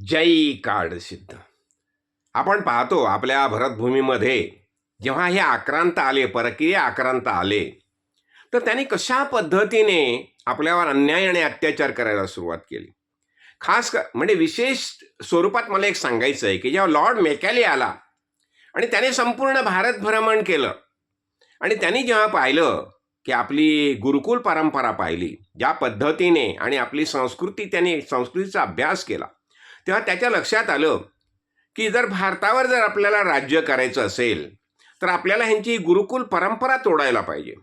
जय काळ सिद्ध. आपण पाहतो आपल्या भरतभूमीमध्ये जेव्हा हे आक्रांत आले परकीय आक्रांत आले तर त्यांनी कशा पद्धतीने आपल्यावर अन्याय आणि अत्याचार करायला सुरुवात केली? खास क म्हणजे विशेष स्वरूपात मला एक सांगायचं आहे की जेव्हा लॉर्ड मेकॅले आला आणि त्याने संपूर्ण भारत भ्रमण केलं आणि त्यांनी जेव्हा पाहिलं की आपली गुरुकुल परंपरा पाहिली ज्या पद्धतीने आणि आपली संस्कृती त्यांनी संस्कृतीचा अभ्यास केला तेव्हा त्याच्या लक्षात आलं की जर भारतावर जर आपल्याला राज्य करायचं असेल तर आपल्याला ह्यांची गुरुकुल परंपरा तोडायला पाहिजे.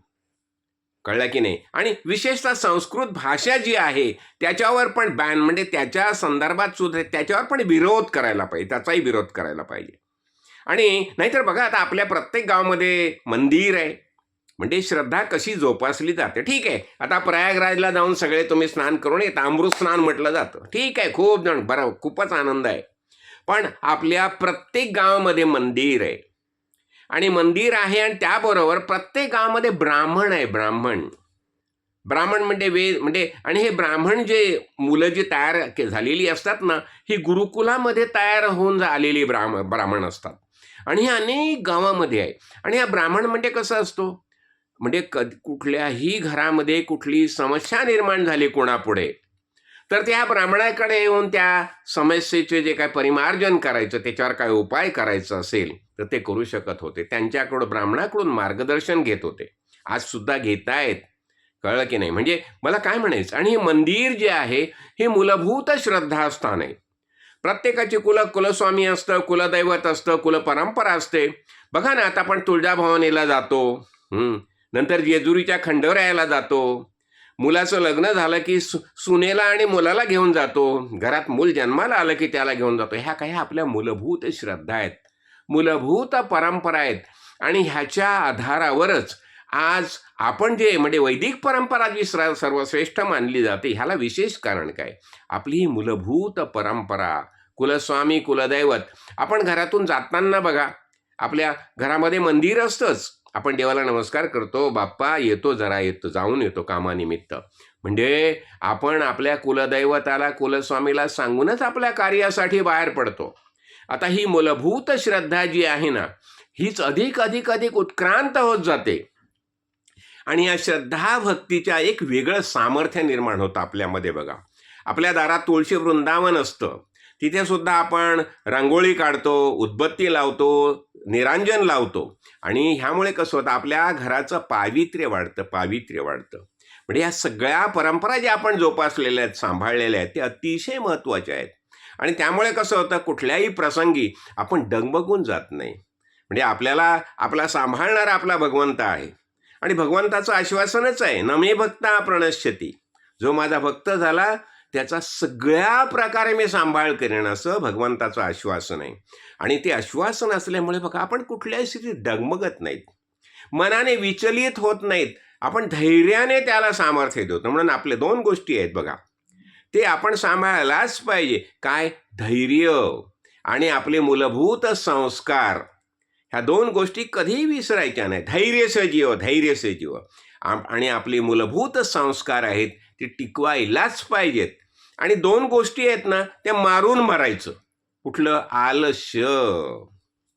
कळलं की नाही? आणि विशेषतः संस्कृत भाषा जी आहे त्याच्यावर पण बॅन म्हणजे त्याच्या संदर्भात सुद्धा त्याच्यावर पण विरोध करायला पाहिजे त्याचाही विरोध करायला पाहिजे. आणि नाहीतर बघा आता आपल्या प्रत्येक गावामध्ये मंदिर आहे. म्हणजे श्रद्धा कशी जोपासली जाते. ठीक आहे. आता प्रयागराजला जाऊन सगळे तुम्ही स्नान करून येत. अमृत स्नान म्हटलं जातं. ठीक आहे. खूप जण बरं खूपच आनंद आहे. पण आपल्या प्रत्येक गावामध्ये मंदिर आहे. आणि मंदिर आहे आणि त्याबरोबर प्रत्येक गावामध्ये ब्राह्मण आहे ब्राह्मण. ब्राह्मण म्हणजे वेद म्हणजे आणि हे ब्राह्मण जे मुलं जी तयार के- झालेली असतात ना ही गुरुकुलामध्ये तयार होऊन आलेली ब्राह्म ब्राह्मण असतात. आणि हे अनेक गावामध्ये आहे. आणि हा ब्राह्मण म्हणजे कसं असतो? म्हणजे क कुठल्याही घरामध्ये कुठली समस्या निर्माण झाली कोणापुढे तर त्या ब्राह्मणाकडे येऊन त्या समस्येचे जे काय परिमार्जन करायचं त्याच्यावर काय उपाय करायचं असेल तर ते करू शकत होते. त्यांच्याकडून ब्राह्मणाकडून मार्गदर्शन घेत होते. आज सुद्धा घेतायत. कळलं की नाही? म्हणजे मला काय म्हणायचं? आणि हे मंदिर जे आहे हे मूलभूत श्रद्धास्थान आहे. प्रत्येकाची कुल कुलस्वामी असतं कुलदैवत असतं कुलपरंपरा असते. बघा ना आता आपण तुळजाभवानीला जातो. नंतर जेजुरीच्या खंडोऱ्याला जातो. मुलाचं लग्न झालं की सु सुनेला आणि मुलाला घेऊन जातो. घरात मूल जन्माला आलं की त्याला घेऊन जातो. ह्या काही आपल्या मूलभूत श्रद्धा आहेत. मूलभूत परंपरा आहेत. आणि ह्याच्या आधारावरच आज आपण जे म्हणजे वैदिक परंपरा जी सर्व सर्वश्रेष्ठ मानली जाते ह्याला विशेष कारण काय? आपली ही मूलभूत परंपरा कुलस्वामी कुलदैवत आपण घरातून जाताना बघा. आपल्या घरामध्ये मंदिर असतंच. आपण देवाला नमस्कार करतो बाप्पा येतो जरा येतो जाऊन येतो कामानिमित्त. म्हणजे आपण आपल्या कुलदैवताला कुलस्वामीला सांगूनच आपल्या कार्यासाठी बाहेर पडतो. आता ही मूलभूत श्रद्धा जी आहे ना हीच अधिक अधिक अधिक उत्क्रांत होत जाते. आणि या श्रद्धा भक्तीच्या एक वेगळं सामर्थ्य निर्माण होतं आपल्यामध्ये बघा. आपल्या दारात तुळशी वृंदावन असतं. तिथे सुद्धा आपण रांगोळी काढतो उदबत्ती लावतो निरांजन लावतो. आणि ह्यामुळे कसं होतं आपल्या घराचं पावित्र्य वाढतं पावित्र्य वाढतं. म्हणजे या सगळ्या परंपरा ज्या आपण जोपासलेल्या आहेत सांभाळलेल्या आहेत ते अतिशय महत्त्वाच्या आहेत. आणि त्यामुळे कसं होतं कुठल्याही प्रसंगी आपण डगमगून जात नाही. म्हणजे आपल्याला आपला सांभाळणारा आपला भगवंत आहे. आणि भगवंताचं आश्वासनच आहे न मे भक्ता प्रणश्यती. जो माझा भक्त झाला त्याचा सगळ्या प्रकारे मी सांभाळ करेन असं भगवंताचं आश्वासन आहे. आणि ते आश्वासन असल्यामुळे बघा आपण कुठल्याही स्थितीत डगमगत नाहीत. मनाने विचलित होत नाहीत. आपण धैर्याने त्याला सामर्थ्य देतो. म्हणून आपले दोन गोष्टी आहेत बघा. ते आपण सांभाळायलाच पाहिजे. काय? धैर्य आणि आपले मूलभूत संस्कार. ह्या दोन गोष्टी कधीही विसरायच्या नाही धैर्य सजीव धैर्य सजीव आणि आपले मूलभूत संस्कार आहेत ते टिकवायलाच पाहिजेत. आणि दोन गोष्टी आहेत ना त्या मारून मारायचं. कुठलं? आलस्य.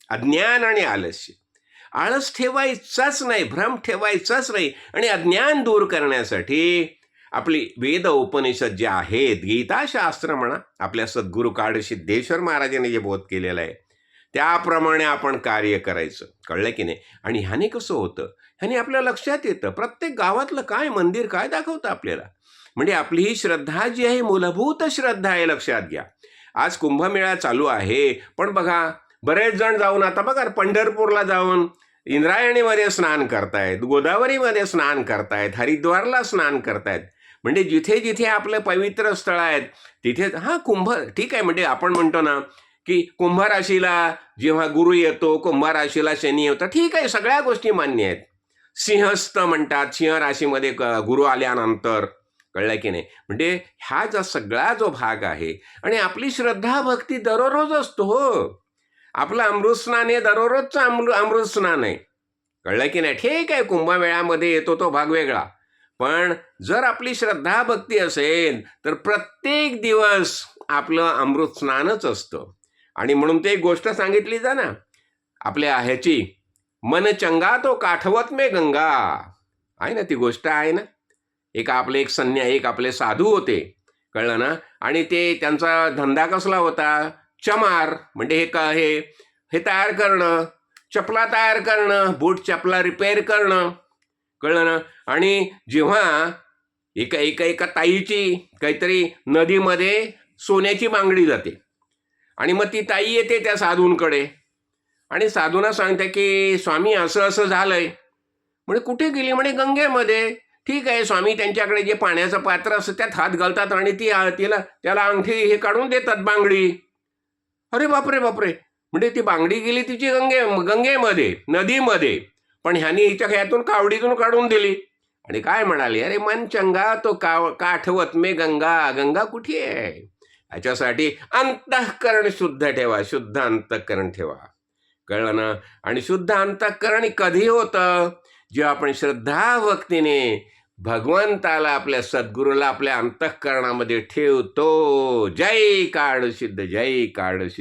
अज्ञान आणि आलस्य. आळस ठेवायचाच नाही भ्रम ठेवायचाच नाही. आणि अज्ञान दूर करण्यासाठी आपली वेद उपनिषद जे आहेत गीताशास्त्र म्हणा आपल्या सद्गुरू काळ सिद्धेश्वर महाराजांनी जे बोध केलेलं आहे त्याप्रमाणे आपण कार्य करायचं. कळलं की नाही? आणि ह्याने कसं होतं? ह्याने आपल्या लक्षात येतं. प्रत्येक गावातलं काय मंदिर काय दाखवतं आपल्याला? म्हणजे आपली ही श्रद्धा जी आहे मूलभूत श्रद्धा आहे लक्षात घ्या. आज कुंभमेळा चालू आहे. पण बघा बरेच जण जाऊन आता बघा पंढरपूरला जाऊन इंद्रायणीमध्ये स्नान करतायत गोदावरीमध्ये स्नान करतायत हरिद्वारला स्नान करतायत. म्हणजे जिथे जिथे आपलं पवित्र स्थळ आहेत तिथे हां कुंभ ठीक आहे म्हणजे आपण म्हणतो ना की कुंभ राशीला जेव्हा गुरु येतो कुंभ राशीला शनी येतो ठीक आहे सगळ्या गोष्टी मान्य आहेत. सिंहस्थ म्हणतात सिंह राशीमध्ये क- गुरु आल्यानंतर कळलं की नाही? म्हणजे हा जो सगळा जो भाग आहे आणि आपली श्रद्धा भक्ती दररोज असतो हो. आपलं अमृत स्नान हे दररोजचं अमृ अमृत स्नान आहे. कळलं की नाही? ठीक आहे कुंभमेळ्यामध्ये येतो तो भाग वेगळा. पण जर आपली श्रद्धा भक्ती असेल तर प्रत्येक दिवस आपलं अमृत स्नानच असतं. आणि म्हणून ते एक गोष्ट सांगितली जा ना. आपल्या ह्याची मन चंगा तो काठवत मे गंगा. आहे ना ती गोष्ट आहे ना. एक आपले एक संन्या एक आपले साधू होते. कळलं ना? आणि ते त्यांचा धंदा कसला होता? चमार म्हणजे हे का हे हे तयार करणं चपला तयार करणं बूट चपला रिपेअर करणं. कळलं ना? आणि जेव्हा एका एका एका ताईची काहीतरी नदीमध्ये सोन्याची बांगडी जाते. आणि मग ती ताई येते त्या साधूंकडे. आणि साधूंना सांगते की स्वामी असं असं झालंय. म्हणजे कुठे गेली? म्हणे गंगेमध्ये. ठीक आहे स्वामी त्यांच्याकडे जे पाण्याचं पात्र असतं त्यात हात घालतात आणि ती तिला त्याला अंगठी हे काढून देतात बांगडी. अरे बापरे बापरे. म्हणजे ती बांगडी गेली तिची गंगे गंगेमध्ये नदीमध्ये. पण ह्यानी हिच्या ह्यातून कावडीतून काढून दिली. आणि काय म्हणाली? अरे मन चंगा तो काव काठवत मे गंगा गंगा कुठे आहे? याच्यासाठी अंतःकरण शुद्ध ठेवा शुद्ध अंतःकरण ठेवा. कळलं ना? आणि शुद्ध अंतःकरण कधी होतं? जेव्हा आपण श्रद्धा भक्तीने भगवंताला आपल्या सद्गुरूला आपल्या अंतःकरणामध्ये ठेवतो. जय काळ सिद्ध जय काळ सिद्ध